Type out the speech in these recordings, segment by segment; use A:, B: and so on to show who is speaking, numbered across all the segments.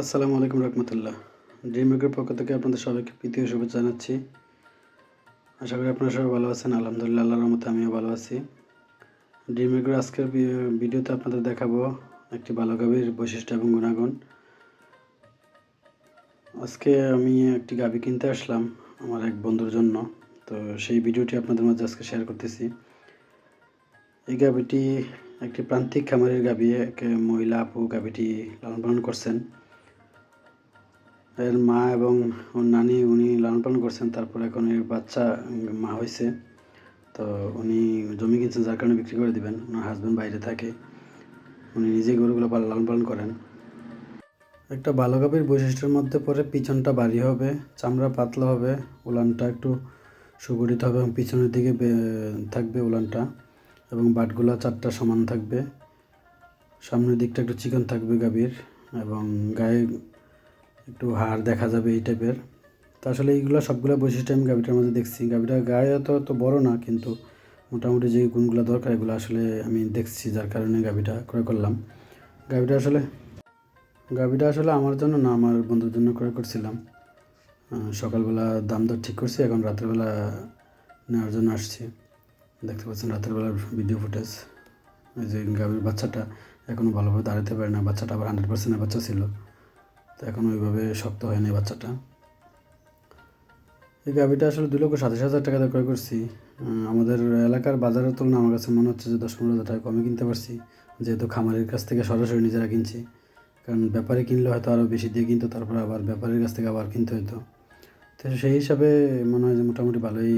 A: আসসালামু আলাইকুম রহমতুল্লাহ। ড্রিমেকের পক্ষ থেকে আপনাদের সবাইকে প্রীতীয় শুভেচ্ছা জানাচ্ছি। আশা করি আপনারা সবাই ভালো আছেন, আলহামদুলিল্লাহ আল্লাহর মতো আমিও ভালো আছি। ড্রিম ড্রিমেকের আজকের ভিডিওতে আপনাদের দেখাবো একটি ভালো গাভীর বৈশিষ্ট্য এবং গুণাগুণ। আজকে আমি একটি গাভী কিনতে আসলাম আমার এক বন্ধুর জন্য। তো সেই ভিডিওটি আপনাদের মাঝে আজকে শেয়ার করতেছি। এই গাভীটি একটি প্রান্তিক খামারের গাভী, এক মহিলা আপু গাভীটি লালন পালন করছেন। এর মা এবং ওর নানি উনি লালন পালন করছেন, তারপর এখন এর বাচ্চা মা হয়েছে তো উনি জমি কিনছেন, যার কারণে বিক্রি করে দিবেন। ওনার হাজব্যান্ড বাইরে থাকে। উনি নিজেই গরুগুলো লালন পালন করেন। একটা ভালো গাভীর বৈশিষ্ট্যের মধ্যে পড়ে পিছনটা ভারী হবে, চামড়া পাতলা হবে, উলানটা একটু সুগঠিত হবে এবং পিছনের দিকে থাকবে উলানটা এবং বাটগুলা চারটা সমান থাকবে। সামনের দিকটা একটু চিকন থাকবে গাভীর এবং গায়ে একটু হাড় দেখা যাবে এই টাইপের তো আসলে এইগুলো সবগুলো বৈশিষ্ট্য আমি গাভিটার মধ্যে দেখছি। গাভীটার গায়ে তো তো বড় না, কিন্তু মোটামুটি যে গুণগুলো দরকার, এগুলো আসলে আমি দেখছি, যার কারণে গাভীটা ক্রয় করলাম। গাভীটা আসলে গাভীটা আসলে আমার জন্য না, আমার বন্ধুর জন্য ক্রয় করছিলাম। সকালবেলা দাম দর ঠিক করছি, এখন রাত্রেবেলা নেওয়ার জন্য আসছি। দেখতে পাচ্ছেন রাতের বেলার ভিডিও ফুটেজ এই যে গাভীর বাচ্চাটা এখনও ভালোভাবে দাঁড়াতে পারে না, বাচ্চাটা আবার হান্ড্রেড পার্সেন্টের বাচ্চা ছিল। তো এখন ওইভাবে শক্ত হয়নি বাচ্চাটা। এই গাভিটা আসলে দুই লক্ষ সাতাশ হাজার টাকা ক্রয় করছি। আমাদের এলাকার বাজারের তুলনায় আমার কাছে মনে হচ্ছে যে দশ পনেরো হাজার টাকা কমে কিনতে পারছি। যেহেতু খামারের কাছ থেকে সরাসরি নিজেরা কিনছি। কারণ ব্যাপারে কিনলে হয়তো আরও বেশি দিয়ে কিনতো, তারপর আবার ব্যাপারের কাছ থেকে আবার কিনতে হতো তো সেই হিসাবে মনে হয় যে মোটামুটি ভালোই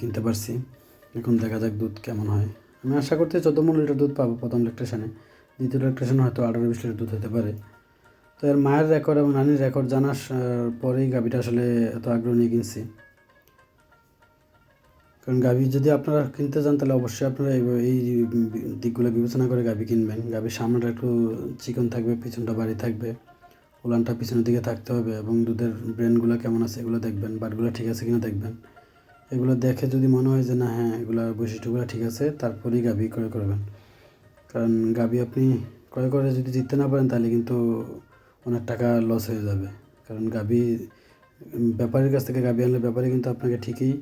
A: কিনতে পারছি। এখন দেখা যাক দুধ কেমন হয়। আমি আশা করতে চোদ্দ পনেরো লিটার দুধ পাবো প্রথম ইলেকট্রেশনে দ্বিতীয় ইলেকট্রেশনে হয়তো আঠারো বিশ লিটার দুধ হতে পারে। তো এর মায়ের রেকর্ড এবং নানির রেকর্ড জানার পরেই গাভিটা আসলে এত আগ্রহ নিয়ে কিনছি। কারণ গাভি যদি আপনারা কিনতে চান তাহলে অবশ্যই আপনারা এই দিকগুলো বিবেচনা করে গাভি কিনবেন। গাভির সামনেটা একটু চিকন থাকবে, পিছনটা বাড়ি থাকবে। উলানটা পিছনের দিকে থাকতে হবে এবং দুধের ব্রেনগুলো কেমন আছে এগুলো দেখবেন, বাটগুলো ঠিক আছে কিনা দেখবেন। এগুলো দেখে যদি মনে হয় যে না হ্যাঁ এগুলোর বৈশিষ্ট্যগুলো ঠিক আছে, তারপরেই গাভি ক্রয় করবেন। কারণ গাভি আপনি ক্রয় করে যদি জিততে না পারেন, তাহলে কিন্তু অনেক টাকা লস হয়ে যাবে। কারণ গাভি ব্যাপারীর কাছ থেকে গাভি আনলে ব্যাপারী কিন্তু আপনাকে ঠিকই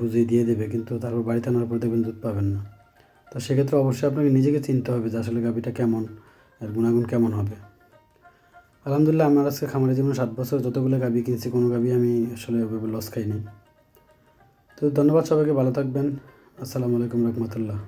A: বুঝিয়ে দিয়ে দেবে। কিন্তু তারপর বাড়িতে আনার পর দেখবেন দুধ পাবেন না। তো সেক্ষেত্রে অবশ্যই আপনাকে নিজেকে চিনতে হবে যে আসলে গাভিটা কেমন আর গুণাগুণ কেমন হবে। আলহামদুলিল্লাহ, আমার আজকে খামারের জীবনে সাত বছর যতগুলো গাভি কিনছি, কোনো গাভি আমি আসলে ওইভাবে লস খাইনি। তো ধন্যবাদ সবাইকে, ভালো থাকবেন। আসসালামু আলাইকুম রহমতুল্লাহ।